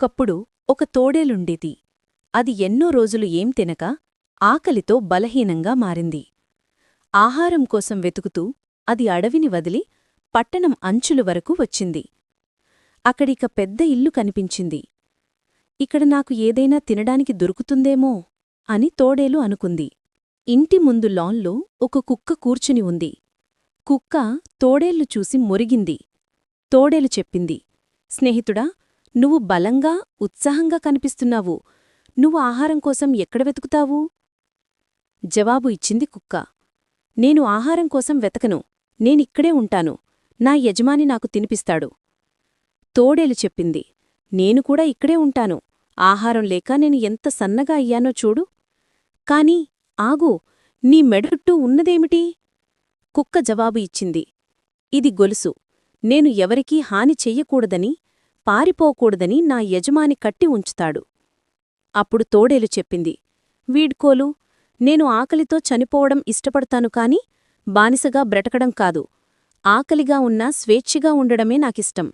ఒకప్పుడు ఒక తోడేలుండేది. అది ఎన్నో రోజులు ఏం తినక ఆకలితో బలహీనంగా మారింది. ఆహారం కోసం వెతుకుతూ అది అడవిని వదిలి పట్టణం అంచులు వరకు వచ్చింది. అక్కడిక పెద్ద ఇల్లు కనిపించింది. ఇక్కడ నాకు ఏదైనా తినడానికి దొరుకుతుందేమో అని తోడేలు అనుకుంది. ఇంటి ముందు లాన్లో ఒక కుక్క కూర్చుని ఉంది. కుక్క తోడేళ్ళు చూసి మొరిగింది. తోడేలు చెప్పింది స్నేహితుడా నువ్వు బలంగా ఉత్సాహంగా కనిపిస్తున్నావు. నువ్వు ఆహారం కోసం ఎక్కడ వెతుకుతావు? జవాబు ఇచ్చింది కుక్క. నేను ఆహారం కోసం వెతకను. నేనిక్కడే ఉంటాను. నా యజమాని నాకు తినిపిస్తాడు. తోడేలు చెప్పింది. నేను కూడా ఇక్కడే ఉంటాను. ఆహారం లేక నేను ఎంత సన్నగా అయ్యానో చూడు. కాని ఆగు. నీ మెడట్టు ఉన్నదేమిటి? కుక్క జవాబు ఇచ్చింది. ఇది గొలుసు. నేను ఎవరికీ హాని చెయ్యకూడదని పారిపోకూడదని నా యజమాని కట్టి ఉంచుతాడు. అప్పుడు తోడేలు చెప్పింది. వీడ్కోలు నేను ఆకలితో చనిపోవడం ఇష్టపడతాను కాని బానిసగా బ్రతకడం కాదు. ఆకలిగా ఉన్నా స్వేచ్ఛగా ఉండడమే నాకిష్టం.